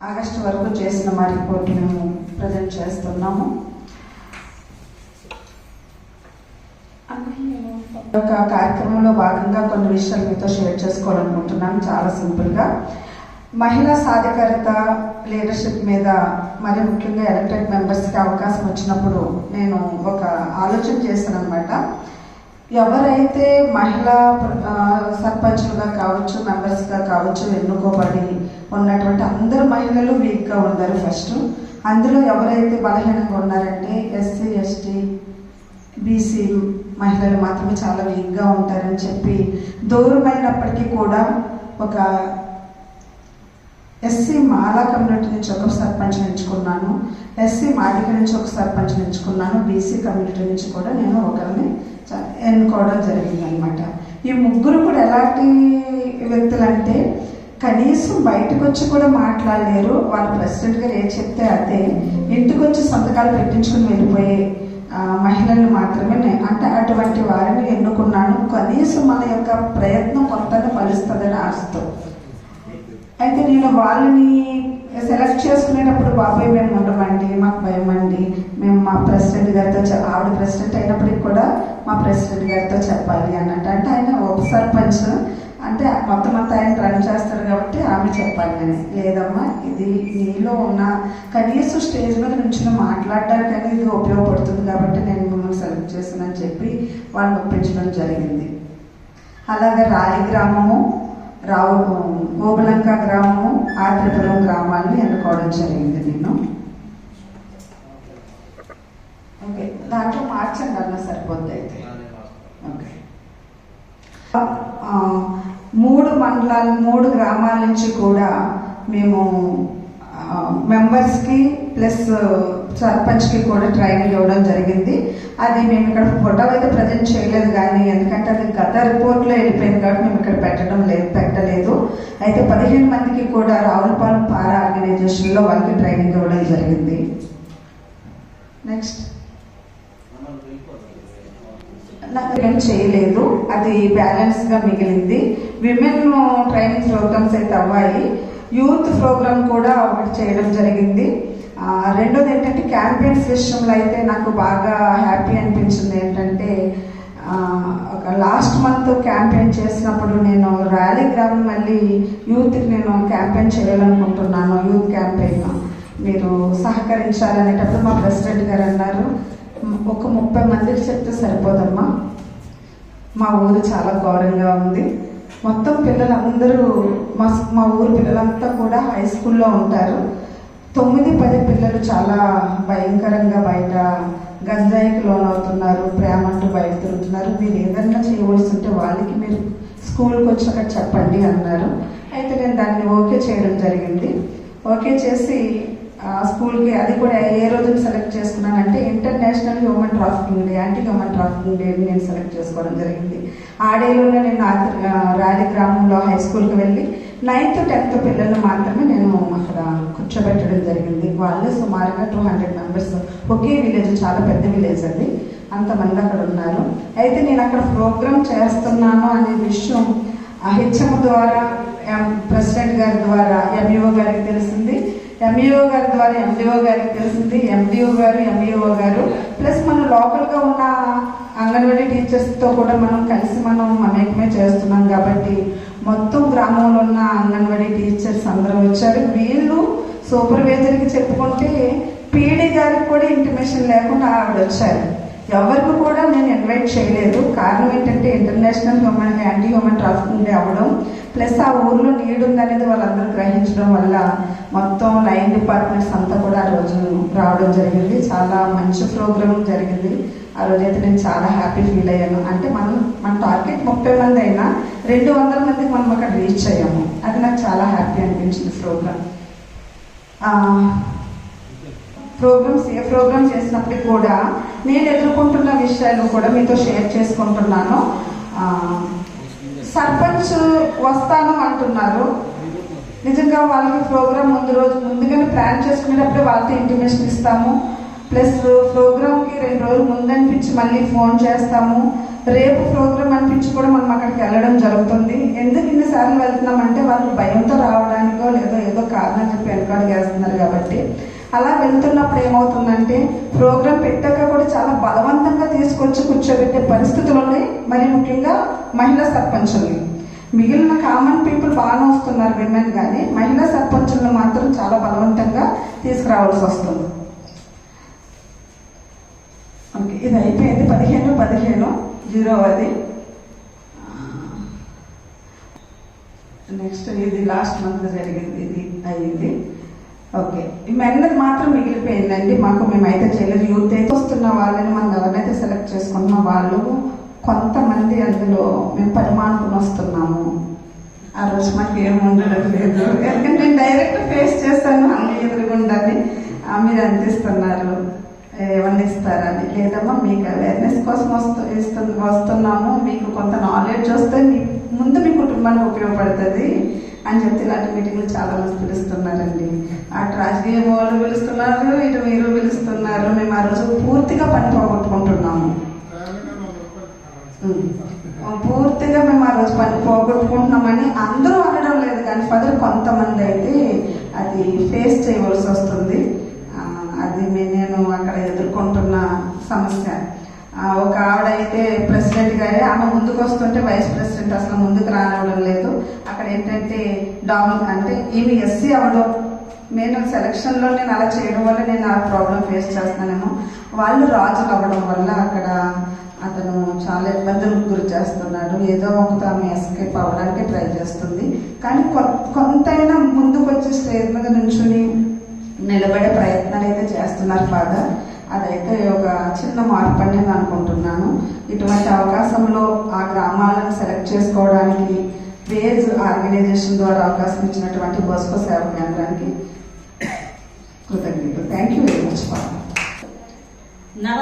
August వరకు చేసిన మా రిపోర్ట్ మేము ప్రజెంట్ చేస్తున్నాము. ఒక కార్యక్రమంలో భాగంగా కొన్ని విషయాలు మీతో షేర్ చేసుకోవాలనుకుంటున్నాను చాలా సింపుల్గా మహిళా సాధికారత లీడర్షిప్ మీద మరి ముఖ్యంగా ఎలక్టెడ్ మెంబర్స్కి అవకాశం వచ్చినప్పుడు నేను ఒక ఆలోచన చేశాను అనమాట ఎవరైతే మహిళా సర్పంచ్లుగా కావచ్చు మెంబర్స్గా కావచ్చు ఎన్నుకోబడి ఉన్నటువంటి అందరు మహిళలు వీక్గా ఉన్నారు ఫస్ట్ అందులో ఎవరైతే బలహీనంగా ఉన్నారంటే ఎస్సీ ఎస్టీ బీసీ మహిళలు మాత్రమే చాలా వీక్గా ఉంటారని చెప్పి దూరమైనప్పటికీ కూడా ఒక ఎస్సీ మాలా కమ్యూనిటీ నుంచి ఒక సర్పంచ్ ఎంచుకున్నాను ఎస్సీ మాదిక నుంచి ఒక సర్పంచ్ ఎంచుకున్నాను బీసీ కమ్యూనిటీ నుంచి కూడా నేను ఒకరిని ఎన్నుకోవడం జరిగింది అనమాట ఈ ముగ్గురు కూడా ఎలాంటి వ్యక్తులు అంటే కనీసం బయటకు వచ్చి కూడా మాట్లాడలేరు. వాళ్ళ ప్రెసిడెంట్ గారు ఏం చెప్తే అదే. ఇంటికి వచ్చి సంతకాలు పెట్టించుకుని వెళ్ళిపోయే మహిళలను మాత్రమే అంటే అటువంటి వారిని ఎన్నుకున్నాను. కనీసం మన యొక్క ప్రయత్నం కొంతగా ఫలిస్తుందని ఆశతో. అయితే నేను వాళ్ళని సెలెక్ట్ చేసుకునేటప్పుడు బాబాయ్ మేము ఉండమండి మాకు భయం అండి. మేము మా ప్రెసిడెంట్ గారితో ఆవిడ ప్రెసిడెంట్ అయినప్పటికి కూడా మా ప్రెసిడెంట్ గారితో చెప్పాలి అన్నట్టు. అంటే ఆయన ఉప సర్పంచ్. అంటే మొత్తం అంతా ఆయన రన్ చేస్తారు కాబట్టి ఆమె చెప్పాలి అని. లేదమ్మా ఇది నీలో ఉన్న కనీసం స్టేజ్ మీద నుంచి మాట్లాడడానికి అనేది ఇది ఉపయోగపడుతుంది కాబట్టి నేను మిమ్మల్ని సెలెక్ట్ చేశానని చెప్పి వాళ్ళని ఒప్పించడం జరిగింది. అలాగే రాయి గ్రామము రావు గోబలంక గ్రామము ఆత్రిపురం గ్రామాన్ని ఎన్నుకోవడం జరిగింది నేను ఓకే దాంట్లో మార్చండి అన్న సరిపోద్ది అయితే. ఓకే. మూడు మండలాలు మూడు గ్రామాల నుంచి కూడా మేము మెంబర్స్కి ప్లస్ సర్పంచ్కి కూడా ట్రైనింగ్ ఇవ్వడం జరిగింది. అది మేము ఇక్కడ ఫోటో అయితే ప్రజెంట్ చేయలేదు కానీ ఎందుకంటే అది గత రిపోర్ట్లో వెళ్ళిపోయింది కాబట్టి మేము ఇక్కడ పెట్టడం లేదు పెట్టలేదు. అయితే పదిహేను మందికి కూడా రావులపాలెం పారా ఆర్గనైజేషన్లో వాళ్ళకి ట్రైనింగ్ ఇవ్వడం జరిగింది. నెక్స్ట్. నాకు ఏం చేయలేదు. అది బ్యాలెన్స్గా మిగిలింది. విమెన్ ట్రైనింగ్ ప్రోగ్రామ్స్ అయితే అవ్వాలి. యూత్ ప్రోగ్రామ్ కూడా ఒకటి చేయడం జరిగింది. రెండోది ఏంటంటే క్యాంపెయిన్స్ విషయంలో అయితే నాకు బాగా హ్యాపీ అనిపించింది ఏంటంటే ఒక లాస్ట్ మంత్ క్యాంపెయిన్ చేసినప్పుడు నేను ర్యాలీ గ్రామం మళ్ళీ యూత్కి నేను క్యాంపెయిన్ చేయాలనుకుంటున్నాను యూత్ క్యాంపెయిన్ మీరు సహకరించాలనేటప్పుడు మా ప్రెసిడెంట్ గారు అన్నారు ఒక ముప్పై మందికి చెప్తే సరిపోదమ్మా. మా ఊరు చాలా ఘోరంగా ఉంది. మొత్తం పిల్లలందరూ మా మా ఊరు పిల్లలంతా కూడా హై స్కూల్లో ఉంటారు. తొమ్మిది పది పిల్లలు చాలా భయంకరంగా బయట గంజాయికి లోనవుతున్నారు ప్రేమ అంటూ బయట తిరుగుతున్నారు. మీరు ఏదన్నా చేయవలసి ఉంటే వాళ్ళకి మీరు స్కూల్కి వచ్చాక చెప్పండి అన్నారు. అయితే నేను దాన్ని ఓకే చేయడం జరిగింది. ఓకే చేసి ఆ, స్కూల్కి అది కూడా ఏ రోజు select చేసుకున్నానంటే international human trafficking day anti human trafficking డేని నేను సెలెక్ట్ చేసుకోవడం జరిగింది. ఆ డేలోనే నేను రాలి గ్రామంలో హై స్కూల్కి వెళ్ళి నైన్త్ టెన్త్ పిల్లలు మాత్రమే నేను అక్కడ కూర్చోబెట్టడం జరిగింది. వాళ్ళు సుమారుగా టూ హండ్రెడ్ మెంబర్స్ ఒకే విలేజ్ చాలా పెద్ద విలేజ్ అండి. అంతమంది అక్కడ ఉన్నారు. అయితే నేను అక్కడ ప్రోగ్రామ్ చేస్తున్నాను అనే విషయం హెచ్ఎం ద్వారా ఎం- ప్రెసిడెంట్ గారి ద్వారా ఎంఈఓ గారికి తెలిసింది. ఎంఈఓ గారి ద్వారా ఎండిఓ గారికి తెలిసింది. ఎండిఓ గారు ఎంఈఓ గారు. ప్లస్ మన లోకల్గా ఉన్న అంగన్వాడీ టీచర్స్తో కూడా మనం కలిసి మనం మమేకమే చేస్తున్నాం కాబట్టి మొత్తం గ్రామంలో ఉన్న అంగన్వాడీ టీచర్స్ అందరూ వచ్చారు. వీళ్ళు సూపర్వైజర్కి చెప్పుకుంటే పీడీ గారికి కూడా ఇంటిమేషన్ లేకుండా ఆవిడ వచ్చారు. ఎవరికి కూడా నేను ఇన్వైట్ చేయలేదు. కారణం ఏంటంటే international human anti human trafficking day అవ్వడం ప్లస్ ఆ ఊర్లో నీడ్ ఉందనేది వాళ్ళందరూ గ్రహించడం వల్ల మొత్తం లైన్ డిపార్ట్మెంట్స్ అంతా కూడా ఆ రోజు రావడం జరిగింది. చాలా మంచి ప్రోగ్రామ్ జరిగింది. ఆ రోజైతే నేను చాలా హ్యాపీ ఫీల్ అయ్యాను. అంటే మనం మన టార్గెట్ ముప్పై మంది అయినా రెండు వందల మందికి మనం అక్కడ రీచ్ అయ్యాము. అది నాకు చాలా హ్యాపీ అనిపించింది ప్రోగ్రామ్ ప్రోగ్రామ్స్ ఏ ప్రోగ్రామ్ చేసినప్పటికి కూడా నేను ఎదుర్కొంటున్న విషయాలు కూడా మీతో షేర్ చేసుకుంటున్నాను. సర్పంచ్ వస్తాను అంటున్నారు. నిజంగా వాళ్ళకి ప్రోగ్రామ్ ముందు రోజు ముందుగానే ప్లాన్ చేసుకునేటప్పుడే వాళ్ళతో ఇంటిమేషన్ ఇస్తాము. ప్లస్ ప్రోగ్రామ్కి రెండు రోజులు ముందు అనిపించి మళ్ళీ ఫోన్ చేస్తాము. రేపు ప్రోగ్రామ్ అనిపించి కూడా మనం అక్కడికి వెళ్ళడం జరుగుతుంది. ఎందుకు ఇన్నిసార్లు వెళ్తున్నామంటే వాళ్ళు భయంతో రావడానికో లేదో ఏదో కారణం చెప్పి వెనకడుగేస్తున్నారు కాబట్టి. అలా వెళ్తున్నప్పుడు ఏమవుతుందంటే ప్రోగ్రాం పెట్టాక కూడా చాలా బలవంతంగా తీసుకొచ్చి కూర్చోబెట్టే పరిస్థితులు ఉన్నాయి మరి ముఖ్యంగా మహిళా సర్పంచుల్ని. మిగిలిన కామన్ పీపుల్ బాగానే వస్తున్నారు విమెన్ కానీ మహిళా సర్పంచులను మాత్రం చాలా బలవంతంగా తీసుకురావాల్సి వస్తుంది. ఓకే ఇది అయిపోయింది. పదిహేను పదిహేను జీరో అది. నెక్స్ట్ ఇది లాస్ట్ మంత్ జరిగింది ఇది అయింది. ఓకే మెన్నది మాత్రం మిగిలిపోయిందండి. మాకు మేమైతే చేయలేదు. యూత్ అయితే వస్తున్న వాళ్ళని మనం ఎవరినైతే సెలెక్ట్ చేసుకుంటున్నాం వాళ్ళు కొంతమంది అందులో మేము పరిమాణకుని వస్తున్నాము. ఆ రోజు మాకు ఏం లేదు ఎందుకంటే నేను డైరెక్ట్ ఫేస్ చేస్తాను అన్ని ఎదురుగుండాలి మీరు అందిస్తున్నారు. ఏమన్నా ఇస్తారని లేదమ్మా మీకు అవేర్నెస్ కోసం వస్తు ఇస్తు వస్తున్నాము. మీకు కొంత నాలెడ్జ్ వస్తే మీ ముందు మీ కుటుంబానికి ఉపయోగపడుతుంది అని చెప్తే ఇలాంటి మీటింగ్లు చాలా మంది పిలుస్తున్నారండి. అటు రాజకీయ వాళ్ళు పిలుస్తున్నారు ఇటు మీరు పిలుస్తున్నారు. మేము ఆ రోజు పూర్తిగా పని పోగొట్టుకుంటున్నాము. పూర్తిగా మేము ఆ రోజు పని పోగొట్టుకుంటున్నామని అందరూ అనడం లేదు. కానీ ఫదర్ కొంతమంది అయితే అది ఫేస్ చేయవలసి వస్తుంది. అది నేను అక్కడ ఎదుర్కొంటున్న సమస్య. ఒక ఆవిడ అయితే ప్రెసిడెంట్ గారే ఆమె ముందుకు వస్తుంటే వైస్ ప్రెసిడెంట్ అసలు ముందుకు రానివ్వడం లేదు. అక్కడ ఏంటంటే డామ్ అంటే ఈమె ఎస్సీ అవడం నేను సెలక్షన్లో నేను అలా చేయడం వల్ల నేను ఆ ప్రాబ్లం ఫేస్ చేస్తున్నానేమో. వాళ్ళు రాజులు అవ్వడం వల్ల అక్కడ అతను చాలా ఇబ్బందులకు గురి చేస్తున్నాడు. ఏదో ఒకటి ఆమె ఎస్కేప్ అవ్వడానికి ట్రై చేస్తుంది. కానీ కొ- కొంతైనా ముందుకు వచ్చి స్టేజ్ మీద నుంచుని నిలబడే ప్రయత్నాలు అయితే చేస్తున్నారు ఫాదర్. అదైతే ఒక చిన్న మార్పు అని నేను అనుకుంటున్నాను. ఇటువంటి అవకాశంలో ఆ గ్రామాలను సెలెక్ట్ చేసుకోవడానికి వేజ్ ఆర్గనైజేషన్ ద్వారా అవకాశం ఇచ్చినటువంటి బస్కో సేవ కేంద్రానికి కృతజ్ఞతలు. Thank you very much father. నవ